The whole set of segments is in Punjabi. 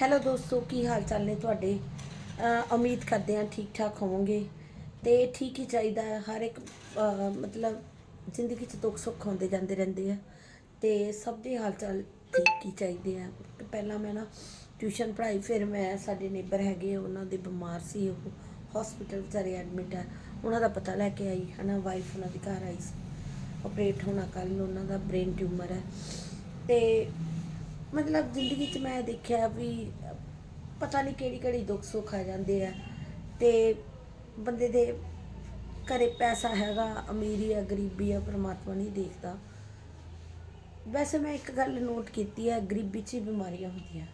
ਹੈਲੋ ਦੋਸਤੋ, ਕੀ ਹਾਲ ਚਾਲ ਨੇ ਤੁਹਾਡੇ? ਉਮੀਦ ਕਰਦੇ ਹਾਂ ਠੀਕ ਠਾਕ ਹੋਵੋਗੇ। ਤੇ ਠੀਕ ਹੀ ਚਾਹੀਦਾ ਹਰ ਇੱਕ ਮਤਲਬ ਜ਼ਿੰਦਗੀ 'ਚ ਦੁੱਖ ਸੁੱਖ ਹੁੰਦੇ ਜਾਂਦੇ ਰਹਿੰਦੇ ਆ। ਤੇ ਸਭ ਦੇ ਹਾਲ ਚਾਲ ਠੀਕ ਹੀ ਚਾਹੀਦੇ ਆ। ਪਹਿਲਾਂ ਮੈਂ ਨਾ ਟਿਊਸ਼ਨ ਪੜ੍ਹਾਈ, ਫਿਰ ਮੈਂ ਸਾਡੇ ਨੇਬਰ ਹੈਗੇ ਉਹਨਾਂ ਦੇ ਬਿਮਾਰ ਸੀ, ਉਹ ਹਸਪੀਟਲ ਵਿਚਾਰੇ ਐਡਮਿਟ ਆ। ਉਹਨਾਂ ਦਾ ਪਤਾ ਲੈ ਕੇ ਆਈ, ਹਨਾ ਵਾਈਫ ਉਹਨਾਂ ਦੇ ਘਰ ਆਈ ਸੀ। ਆਪਰੇਟ ਹੋਣਾ ਕੱਲ ਉਹਨਾਂ ਦਾ ਬ੍ਰੇਨ ਟਿਊਮਰ ਹੈ। ਤੇ ਮਤਲਬ ਜ਼ਿੰਦਗੀ 'ਚ ਮੈਂ ਦੇਖਿਆ ਵੀ ਪਤਾ ਨਹੀਂ ਕਿਹੜੀ ਕਿਹੜੀ ਦੁੱਖ ਸੁੱਖ ਆ ਜਾਂਦੇ ਆ ਤੇ ਬੰਦੇ ਦੇ ਘਰੇ ਪੈਸਾ ਹੈਗਾ, ਅਮੀਰੀ ਆ, ਗਰੀਬੀ ਆ, ਪਰਮਾਤਮਾ ਨਹੀਂ ਦੇਖਦਾ। ਵੈਸੇ ਮੈਂ ਇੱਕ ਗੱਲ ਨੋਟ ਕੀਤੀ ਹੈ ਗਰੀਬੀ 'ਚ ਹੀ ਬਿਮਾਰੀਆਂ ਹੁੰਦੀਆਂ।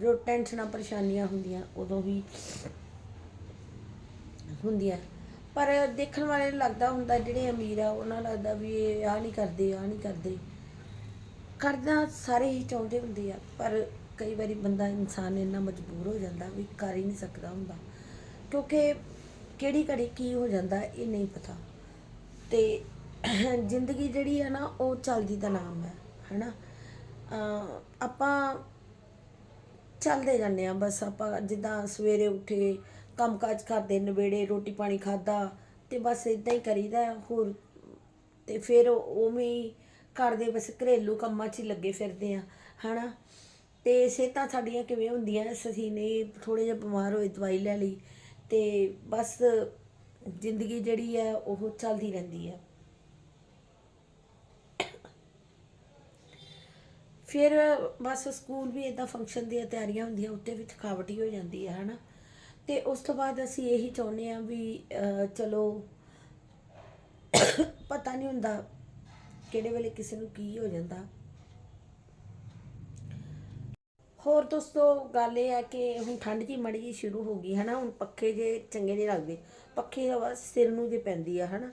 ਜੋ ਟੈਨਸ਼ਨਾਂ ਪਰੇਸ਼ਾਨੀਆਂ ਹੁੰਦੀਆਂ, ਉਦੋਂ ਵੀ ਹੁੰਦੀਆਂ। ਪਰ ਦੇਖਣ ਵਾਲੇ ਨੂੰ ਲੱਗਦਾ ਹੁੰਦਾ ਜਿਹੜੇ ਅਮੀਰ ਆ, ਉਹਨਾਂ ਨੂੰ ਲੱਗਦਾ ਵੀ ਇਹ ਆ ਨਹੀਂ ਕਰਦੇ ਆ ਨਹੀਂ ਕਰਦੇ। ਕਰਨਾ ਸਾਰੇ ਹੀ ਚਾਹੁੰਦੇ ਹੁੰਦੇ ਆ, ਪਰ ਕਈ ਵਾਰੀ ਬੰਦਾ ਇਨਸਾਨ ਇੰਨਾ ਮਜਬੂਰ ਹੋ ਜਾਂਦਾ ਵੀ ਕਰ ਹੀ ਨਹੀਂ ਸਕਦਾ ਹੁੰਦਾ। ਕਿਉਂਕਿ ਕਿਹੜੀ ਘੜੀ ਕੀ ਹੋ ਜਾਂਦਾ ਇਹ ਨਹੀਂ ਪਤਾ। ਤੇ ਜ਼ਿੰਦਗੀ ਜਿਹੜੀ ਹੈ ਨਾ, ਉਹ ਚੱਲਦੀ ਦਾ ਨਾਮ ਹੈ, ਹੈਨਾ? ਅਹ ਆਪਾਂ ਚੱਲਦੇ ਜਾਂਦੇ ਆ ਬਸ ਆਪਾਂ ਜਿੱਦਾਂ ਸਵੇਰੇ ਉੱਠੇ, ਕੰਮਕਾਜ ਕਰਦੇ, ਨਵੇੜੇ ਰੋਟੀ ਪਾਣੀ ਖਾਦਾ ਤੇ ਬਸ ਇਦਾਂ ਹੀ ਕਰੀਦਾ, ਹੋਰ ਤੇ ਫਿਰ ਉਵੇਂ ਹੀ ਘਰ ਦੇ ਬਸ ਘਰੇਲੂ ਕੰਮਾਂ 'ਚ ਹੀ ਲੱਗੇ ਫਿਰਦੇ ਆ, ਹਨਾ? ਤੇ ਸਿਹਤਾਂ ਸਾਡੀਆਂ ਕਿਵੇਂ ਹੁੰਦੀਆਂ? ਅਸੀਂ ਨੇ ਥੋੜੇ ਜਿਹਾ ਬਿਮਾਰ ਹੋਏ ਦਵਾਈ ਲੈ ਲਈ ਤੇ ਬਸ ਜ਼ਿੰਦਗੀ ਜਿਹੜੀ ਹੈ ਉਹ ਚੱਲਦੀ ਰਹਿੰਦੀ ਹੈ ਫਿਰ ਬਸ ਸਕੂਲ ਵੀ ਇਦਾਂ ਫੰਕਸ਼ਨ ਦੀਆਂ ਤਿਆਰੀਆਂ ਹੁੰਦੀਆਂ, ਉੱਤੇ ਵੀ ਥਕਾਵਟ ਹੀ ਹੋ ਜਾਂਦੀ ਹੈ ਹਨਾ? ਤੇ ਉਸ ਤੋਂ ਬਾਅਦ ਅਸੀਂ ਇਹੀ ਚਾਹੁੰਦੇ ਆ ਵੀ ਚਲੋ, ਪਤਾ ਨਹੀਂ ਹੁੰਦਾ ਕਿਹੜੇ ਵੇਲੇ ਕਿਸੇ ਨੂੰ ਕੀ ਹੋ ਜਾਂਦਾ। ਹੋਰ ਦੋਸਤੋ, ਗੱਲ ਇਹ ਹੈ ਕਿ ਹੁਣ ਠੰਡ ਜੀ ਮੜੀ ਜੀ ਸ਼ੁਰੂ ਹੋ ਗਈ, ਹਨਾ? ਹੁਣ ਪੱਖੇ ਜੇ ਚੰਗੇ ਨਹੀਂ ਲੱਗਦੇ। ਪੱਖੇ ਹਵਾ ਸਿਰ ਨੂੰ ਜੇ ਪੈਂਦੀ ਆ, ਹਨਾ?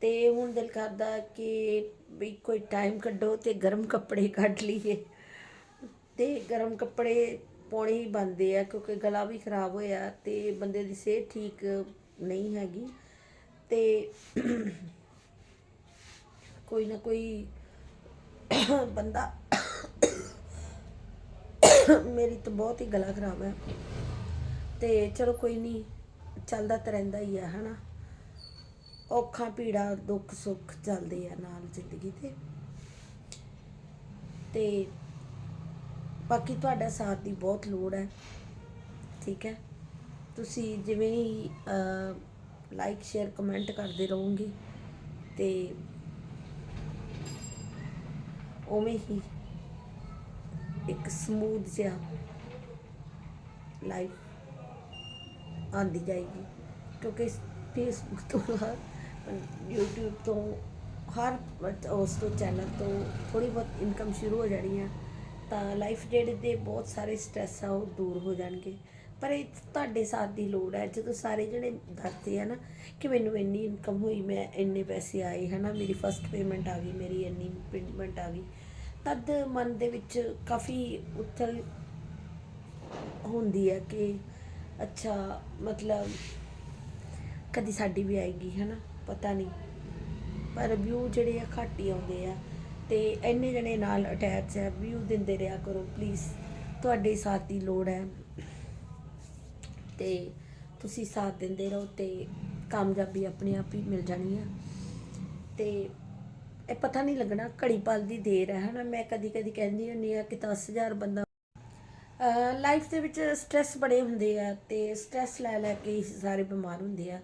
ਤੇ ਹੁਣ ਦਿਲ ਕਰਦਾ ਕਿ ਵੀ ਕੋਈ ਟਾਈਮ ਕੱਢੋ ਤੇ ਗਰਮ ਕੱਪੜੇ ਕੱਢ ਲਈਏ। ਤੇ ਗਰਮ ਕੱਪੜੇ ਪਾਉਣੇ ਹੀ ਬੰਦੇ ਆ, ਕਿਉਂਕਿ ਗਲਾ ਵੀ ਖਰਾਬ ਹੋਇਆ ਤੇ ਬੰਦੇ ਦੀ ਸਿਹਤ ਠੀਕ ਨਹੀਂ ਹੈਗੀ। ਤੇ ਕੋਈ ਨਾ ਕੋਈ ਬੰਦਾ ਮੇਰੀ ਤਾਂ ਬਹੁਤ ਹੀ ਗਲਾ ਖਰਾਬ ਹੈ। ਤੇ ਚਲੋ ਕੋਈ ਨਹੀਂ, ਚੱਲਦਾ ਤਾਂ ਰਹਿੰਦਾ ਹੀ ਆ ਹਨਾ। ਔਖਾ ਪੀੜਾ ਦੁੱਖ, ਸੁੱਖ ਚੱਲਦੇ ਆ ਨਾਲ ਜ਼ਿੰਦਗੀ ਤੇ। ਤੇ ਬਾਕੀ ਤੁਹਾਡਾ ਸਾਥ ਦੀ ਬਹੁਤ ਲੋੜ ਹੈ, ਠੀਕ ਹੈ। ਤੁਸੀਂ ਜਿਵੇਂ ਹੀ ਲਾਈਕ ਸ਼ੇਅਰ ਕਮੈਂਟ ਕਰਦੇ ਰਹੋਗੇ ਤੇ ਉਵੇਂ ਹੀ ਇੱਕ ਸਮੂਥ ਜਿਹਾ ਲਾਈਫ ਆਂਦੀ ਜਾਏਗੀ। ਕਿਉਂਕਿ ਫੇਸਬੁੱਕ ਤੋਂ ਹਰ YouTube ਤੋਂ ਹਰ ਉਸ ਤੋਂ ਚੈਨਲ ਤੋਂ ਥੋੜੀ ਬਹੁਤ ਇਨਕਮ ਸ਼ੁਰੂ ਹੋ ਜਾਣੀ ਆ, ਤਾਂ ਲਾਈਫ ਜਿਹੜੇ ਦੇ ਬਹੁਤ ਸਾਰੇ ਸਟ੍ਰੈਸ ਆ ਉਹ ਦੂਰ ਹੋ ਜਾਣਗੇ। ਪਰ ਇਹ ਤੁਹਾਡੇ ਸਾਥ ਦੀ ਲੋੜ ਹੈ, ਜਦੋਂ ਸਾਰੇ ਜਿਹੜੇ ਦੱਸਦੇ ਆ ਨਾ ਕਿ ਮੈਨੂੰ ਇੰਨੀ ਇਨਕਮ ਹੋਈ, ਮੈਂ ਇੰਨੇ ਪੈਸੇ ਆਏ, ਹਨਾ, ਮੇਰੀ ਫਸਟ ਪੇਮੈਂਟ ਆ ਗਈ, ਮੇਰੀ ਇੰਨੀ ਪੇਮੈਂਟ ਆ ਗਈ, ਤਦ ਮਨ ਦੇ ਵਿੱਚ ਕਾਫੀ ਉਥਲ ਹੁੰਦੀ ਹੈ ਕਿ ਅੱਛਾ, ਮਤਲਬ ਕਦੀ ਸਾਡੀ ਵੀ ਆਏਗੀ, ਹਨਾ, ਪਤਾ ਨਹੀਂ। ਪਰ ਵਿਊ ਜਿਹੜੇ ਆ ਘੱਟ ਹੀ ਆਉਂਦੇ ਆ ਤੇ ਇੰਨੇ ਜਣੇ ਨਾਲ ਅਟੈਚ ਹੈ ਵਿਊ ਦਿੰਦੇ ਰਿਹਾ ਕਰੋ ਪਲੀਜ਼ ਤੁਹਾਡੇ ਸਾਥ ਦੀ ਲੋੜ ਹੈ। ਤੇ ਤੁਸੀਂ ਸਾਥ ਦਿੰਦੇ ਰਹੋ ਤੇ ਕਾਮਯਾਬੀ ਆਪਣੇ ਆਪ ਹੀ ਮਿਲ ਜਾਣੀ ਆ। ਤੇ ਇਹ ਪਤਾ ਨਹੀਂ ਲੱਗਣਾ ਘੜੀ ਪਲ ਦੀ ਦੇਰ ਹੈ, ਹਨਾ? ਮੈਂ ਕਦੀ ਕਦੀ ਕਹਿੰਦੀ ਹੁੰਦੀ ਆ ਕਿ 10000 ਬੰਦਾ ਲਾਈਫ ਦੇ ਵਿੱਚ ਸਟ੍ਰੈਸ ਬੜੇ ਹੁੰਦੇ ਆ ਤੇ ਸਟ੍ਰੈਸ ਲੈ ਲੈ ਕੇ ਸਾਰੇ ਬਿਮਾਰ ਹੁੰਦੇ ਆ।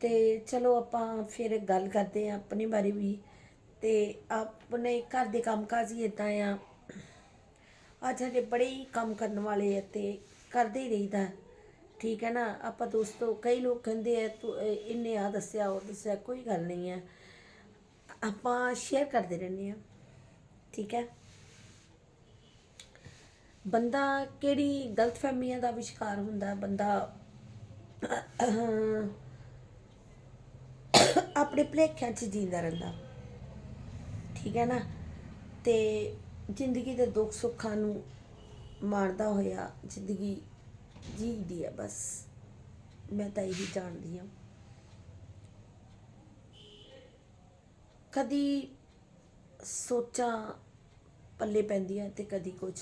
ਤੇ ਚਲੋ ਆਪਾਂ ਫਿਰ ਗੱਲ ਕਰਦੇ ਆ ਆਪਣੇ ਬਾਰੇ ਵੀ। ਤੇ ਆਪਣੇ ਘਰ ਦੇ ਕੰਮਕਾਜ ਹੀ ਇਦਾਂ ਆ। ਅੱਜ ਸਾਡੇ ਬੜੇ ਹੀ ਕੰਮ ਕਰਨ ਵਾਲੇ ਆ ਤੇ ਕਰਦੇ ਹੀ ਰਹੀਦਾ। ਠੀਕ ਹੈ ਨਾ? ਆਪਾਂ ਦੋਸਤੋ, ਕਈ ਲੋਕ ਕਹਿੰਦੇ ਆ, ਤੂੰ ਇੰਨੇ ਇਹਨੇ ਆ ਦੱਸਿਆ, ਉਹ ਦੱਸਿਆ, ਕੋਈ ਗੱਲ ਨਹੀਂ ਹੈ। ਆਪਾਂ ਸ਼ੇਅਰ ਕਰਦੇ ਰਹਿੰਦੇ ਆ ਠੀਕ ਹੈ? ਬੰਦਾ ਕਿਹੜੀ ਗਲਤਫਹਿਮੀਆਂ ਦਾ ਵਿਸ਼ਕਾਰ ਹੁੰਦਾ? ਬੰਦਾ ਆਪਣੇ ਭੁਲੇਖਿਆਂ 'ਚ ਜੀਂਦਾ ਰਹਿੰਦਾ। ਠੀਕ ਹੈ ਨਾ? ਤੇ ਜ਼ਿੰਦਗੀ ਦੇ ਦੁੱਖ ਸੁੱਖਾਂ ਨੂੰ ਮਾਣਦਾ ਹੋਇਆ ਜ਼ਿੰਦਗੀ ਜੀਦੀ ਹੈ ਬਸ। ਮੈਂ ਤਾਂ ਇਹੀ ਜਾਣਦੀ ਹਾਂ। ਕਦੀ ਸੋਚਾਂ ਪੱਲੇ ਪੈਂਦੀਆਂ ਤੇ ਕਦੀ ਕੁਝ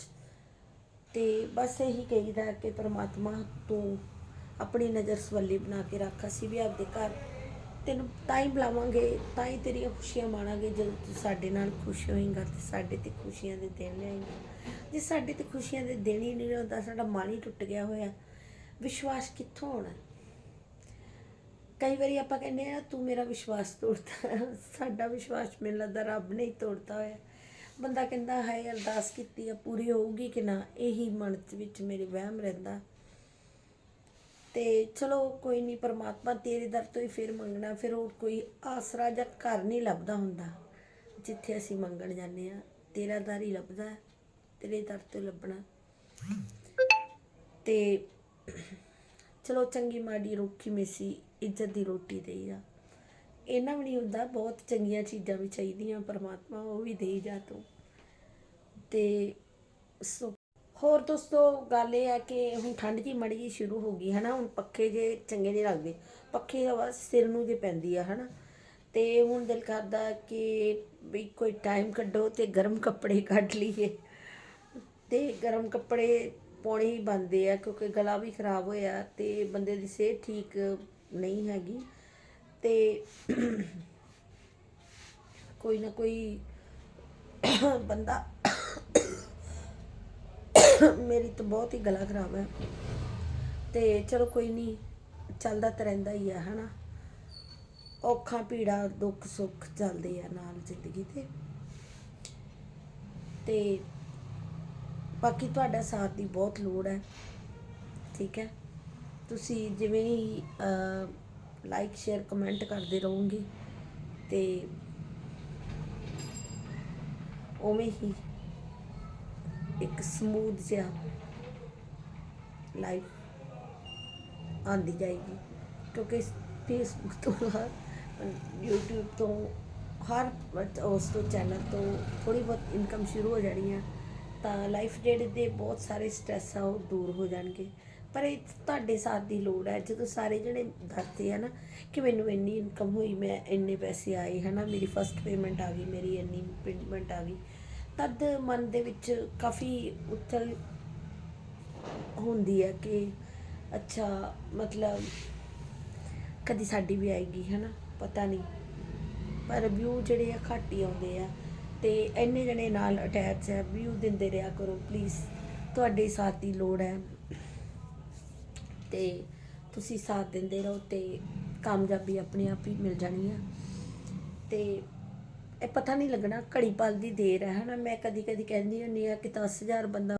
ਤੇ ਬਸ ਇਹੀ ਕਹੀਦਾ ਕਿ ਪ੍ਰਮਾਤਮਾ ਤੂੰ ਆਪਣੀ ਨਜ਼ਰ ਸਵੱਲੀ ਬਣਾ ਕੇ ਰੱਖ। ਅਸੀਂ ਵੀ ਆਪਦੇ ਘਰ ਤੈਨੂੰ ਤਾਂ ਹੀ ਬੁਲਾਵਾਂਗੇ ਤਾਂ ਹੀ ਤੇਰੀਆਂ ਖੁਸ਼ੀਆਂ ਮਾਣਾਂਗੇ ਜਦੋਂ ਤੂੰ ਸਾਡੇ ਨਾਲ ਖੁਸ਼ ਹੋਏਂਗਾ ਤੇ ਸਾਡੇ ਤੇ ਖੁਸ਼ੀਆਂ ਦੇ ਦਿਨ ਲਿਆਏਂਗਾ ਜੇ ਸਾਡੇ ਤੇ ਖੁਸ਼ੀਆਂ ਦੇ ਦਿਨ ਹੀ ਨਹੀਂ ਹੁੰਦਾ, ਸਾਡਾ ਮਨ ਹੀ ਟੁੱਟ ਗਿਆ ਹੋਇਆ। ਵਿਸ਼ਵਾਸ ਕਿੱਥੋਂ ਆਉਣਾ? ਕਈ ਵਾਰੀ ਆਪਾਂ ਕਹਿੰਦੇ ਆ ਤੂੰ ਮੇਰਾ ਵਿਸ਼ਵਾਸ ਤੋੜਦਾ ਸਾਡਾ ਵਿਸ਼ਵਾਸ ਮੈਨੂੰ ਲੱਗਦਾ ਰੱਬ ਨੇ ਹੀ ਤੋੜਤਾ ਹੋਇਆ ਬੰਦਾ ਕਹਿੰਦਾ, ਹਾਏ, ਅਰਦਾਸ ਕੀਤੀ ਆ, ਪੂਰੀ ਹੋਊਗੀ ਕਿ ਨਾ? ਇਹੀ ਮਨ ਚ ਵਿੱਚ ਮੇਰੇ ਵਹਿਮ ਰਹਿੰਦਾ। ਤੇ ਚਲੋ, ਕੋਈ ਨਹੀਂ, ਪਰਮਾਤਮਾ ਤੇਰੇ ਦਰ ਤੋਂ ਹੀ ਫਿਰ ਮੰਗਣਾ, ਫਿਰ ਹੋਰ ਕੋਈ ਆਸਰਾ ਜਾਂ ਘਰ ਨਹੀਂ ਲੱਭਦਾ ਹੁੰਦਾ। ਜਿੱਥੇ ਅਸੀਂ ਮੰਗਣ ਜਾਂਦੇ ਆ ਤੇਰਾ ਦਰ ਹੀ ਲੱਭਦਾ ਤੇਰੇ ਦਰ ਤੋਂ ਲੱਭਣਾ। ਤੇ ਚਲੋ ਚੰਗੀ ਮਾੜੀ ਰੋਕੀ ਮੇਸੀ ਇੱਜ਼ਤ ਦੀ ਰੋਟੀ ਦੇਈ ਜਾ। ਇਹਨਾਂ ਵੀ ਨਹੀਂ ਹੁੰਦਾ, ਬਹੁਤ ਚੰਗੀਆਂ ਚੀਜ਼ਾਂ ਵੀ ਚਾਹੀਦੀਆਂ, ਪਰਮਾਤਮਾ ਉਹ ਵੀ ਦੇਈ ਜਾ ਤੂੰ। ਤੇ ਸੋ ਹੋਰ ਦੋਸਤੋ, ਗੱਲ ਇਹ ਹੈ ਕਿ ਹੁਣ ਠੰਡ ਜੀ ਮੜੀ ਜੀ ਸ਼ੁਰੂ ਹੋ ਗਈ, ਹਨਾ? ਹੁਣ ਪੱਖੇ ਜੇ ਚੰਗੇ ਨਹੀਂ ਲੱਗਦੇ, ਪੱਖੇ ਹਵਾ ਸਿਰ ਨੂੰ ਜੇ ਪੈਂਦੀ ਆ, ਹਨਾ? ਤੇ ਹੁਣ ਦਿਲ ਕਰਦਾ ਕਿ ਵੀ ਕੋਈ ਟਾਈਮ ਕੱਢੋ ਤੇ ਗਰਮ ਕੱਪੜੇ ਕੱਢ ਲਈਏ। ਤੇ ਗਰਮ ਕੱਪੜੇ ਪਾਉਣੇ ਹੀ ਬੰਦੇ ਆ, ਕਿਉਂਕਿ ਗਲਾ ਵੀ ਖਰਾਬ ਹੋਇਆ ਤੇ ਬੰਦੇ ਦੀ ਸਿਹਤ ਠੀਕ ਨਹੀਂ ਹੈਗੀ। ਤੇ ਕੋਈ ਨਾ ਕੋਈ ਬੰਦਾ ਮੇਰੀ ਤਾਂ ਬਹੁਤ ਹੀ ਗਲਾ ਖਰਾਬ ਹੈ। ਤੇ ਚਲੋ ਕੋਈ ਨਹੀਂ, ਚੱਲਦਾ ਤਾਂ ਰਹਿੰਦਾ ਹੀ ਆ, ਹਨਾ। ਔਖਾ ਪੀੜਾ ਦੁੱਖ ਸੁੱਖ ਚੱਲਦੇ ਆ ਨਾਲ ਜ਼ਿੰਦਗੀ ਤੇ। ਤੇ ਬਾਕੀ ਤੁਹਾਡਾ ਸਾਥ ਦੀ ਬਹੁਤ ਲੋੜ ਹੈ। ਠੀਕ ਹੈ। ਤੁਸੀਂ ਜਿਵੇਂ ਹੀ ਲਾਈਕ ਸ਼ੇਅਰ ਕਮੈਂਟ ਕਰਦੇ ਰਹੋਗੇ ਤੇ ਉਵੇਂ ਹੀ ਇੱਕ ਸਮੂਥ ਜਿਹਾ ਲਾਈਫ ਆਂਦੀ ਜਾਏਗੀ। ਕਿਉਂਕਿ ਫੇਸਬੁੱਕ ਤੋਂ ਹਰ YouTube ਤੋਂ, ਹਰ, ਉਸ ਤੋਂ ਚੈਨਲ ਤੋਂ ਥੋੜੀ ਬਹੁਤ ਇਨਕਮ ਸ਼ੁਰੂ ਹੋ ਜਾਣੀ ਹੈ ਤਾਂ ਲਾਈਫ ਜਿਹੜੇ ਦੇ ਬਹੁਤ ਸਾਰੇ ਸਟ੍ਰੈਸ ਆ, ਉਹ ਦੂਰ ਹੋ ਜਾਣਗੇ। ਪਰ ਇਹ ਤੁਹਾਡੇ ਸਾਥ ਦੀ ਲੋੜ ਹੈ, ਜਦੋਂ ਸਾਰੇ ਜਣੇ ਦੱਸਦੇ ਆ ਨਾ ਕਿ ਮੈਨੂੰ ਇੰਨੀ ਇਨਕਮ ਹੋਈ, ਮੈਂ ਇੰਨੇ ਪੈਸੇ ਆਏ, ਹਨਾ, ਮੇਰੀ ਫਸਟ ਪੇਮੈਂਟ ਆ ਗਈ, ਮੇਰੀ ਇੰਨੀ ਪੇਮੈਂਟ ਆ ਗਈ, ਤਦ ਮਨ ਦੇ ਵਿੱਚ ਕਾਫੀ ਉਥਲ ਹੁੰਦੀ ਹੈ ਕਿ ਅੱਛਾ, ਮਤਲਬ ਕਦੀ ਸਾਡੀ ਵੀ ਆਏਗੀ, ਹਨਾ, ਪਤਾ ਨਹੀਂ। ਪਰ ਵਿਊ ਜਿਹੜੇ ਆ ਘੱਟ ਹੀ ਆਉਂਦੇ ਆ। ਤੇ ਇੰਨੇ ਜਣੇ ਨਾਲ ਅਟੈਚ ਹੈ ਵੀਊ ਦਿੰਦੇ ਰਿਹਾ ਕਰੋ ਪਲੀਜ਼ ਤੁਹਾਡੇ ਸਾਥ ਦੀ ਲੋੜ ਹੈ। ਤੇ ਤੁਸੀਂ ਸਾਥ ਦਿੰਦੇ ਰਹੋ ਤੇ ਕਾਮਯਾਬੀ ਆਪਣੇ ਆਪ ਹੀ ਮਿਲ ਜਾਣੀ ਆ ਤੇ ਇਹ ਪਤਾ ਨਹੀਂ ਲੱਗਣਾ, ਘੜੀ ਪਲ ਦੀ ਦੇਰ ਹੈ, ਹਨਾ? ਮੈਂ ਕਦੀ ਕਦੀ ਕਹਿੰਦੀ ਹੁੰਦੀ ਆ ਕਿ 10000 ਬੰਦਾ